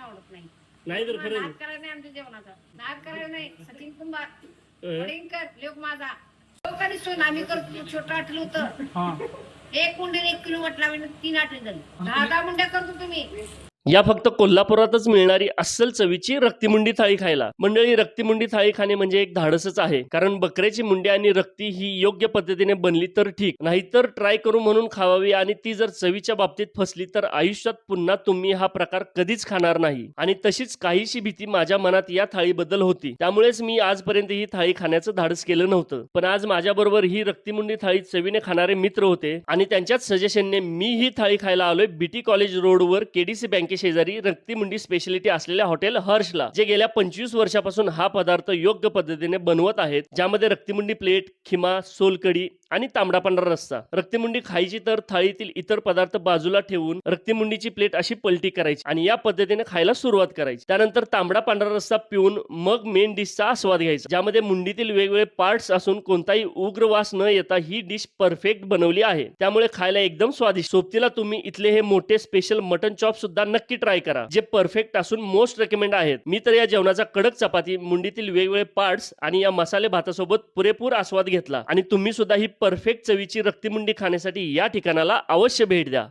आवडत नाही. नाही तर खरं नाद करायला नाही आमच्या जेवणाचा. नाद करायला नाही. सचिन कुंभार. वडिंकर लोक माझा. लोक आणि सोन आम्ही करतो. छोटं आठलं होतं. हा. एक कुंडे एक किलो वटला तीन आठवण झाली. दहा दहा मुंड्या करतो तुम्ही. या फक्त कोल्हापुरातच मिळणारी अस्सल चवीची रक्तिमुंडी थाळी खायला. मंडळी रक्तिमुंडी थाळी खाणे म्हणजे एक धाडसच आहे. कारण बकऱ्याची मुंडी आणि रक्ती ही योग्य पद्धतीने बनली तर ठीक. नाहीतर ट्राय करू म्हणून खावावी आणि ती जर चवीच्या बाबतीत फसली तर आयुष्यात पुन्हा तुम्ही हा प्रकार कधीच खाणार नाही. आणि तशीच काहीशी भीती माझ्या मनात या थाळीबद्दल होती. त्यामुळेच मी आजपर्यंत ही थाळी खाण्याचं धाडस केलं नव्हतं. पण आज माझ्याबरोबर ही रक्तिमुंडी थाळी चवीने खाणारे मित्र होते आणि त्यांच्याच सजेशनने मी ही थाळी खायला आलोय बीटी कॉलेज रोडवर केडीसी बँकेशी शेजारी रक्तिमुंडी स्पेशलिटी असलेल्या हॉटेल हर्षला जे गेल्या पंचवीस वर्षापासून हा पदार्थ योग्य पद्धतीने बनवत आहेत ज्यामध्ये रक्तिमुंडी प्लेट खिमा सोलकडी आणि तांबडा पांढरा रस्सा. रक्तिमुंडी खायची तर थाळीतील इतर पदार्थ बाजूला ठेवून रक्तिमुंडीची प्लेट अशी पलटी करायची आणि या पद्धतीने खायला सुरुवात करायची. त्यानंतर तांबडा पांढरा रस्सा पिऊन मग मेन डिशचा आस्वाद घ्यायचा ज्यामध्ये मुंडीतील वेगवेगळे पार्ट्स असून कोणताही उग्र वास न येता ही डिश परफेक्ट बनवली आहे. त्यामुळे खायला एकदम स्वादिष्ट. सोबतीला तुम्ही इथले हे मोठे स्पेशल मटन चॉप सुद्धा नक्की ट्राय करा जे परफेक्ट असून मोस्ट रेकमेंड आहेत. मी तर या जेवणाचा कडक चपाती मुंडीतील वेगवेगळे पार्ट्स आणि या मसाले भातासोबत पुरेपूर आस्वाद घेतला आणि तुम्ही सुद्धा ही परफेक्ट चवीची रक्तिमुंडी खाण्यासाठी या ठिकाणाला अवश्य भेट द्या.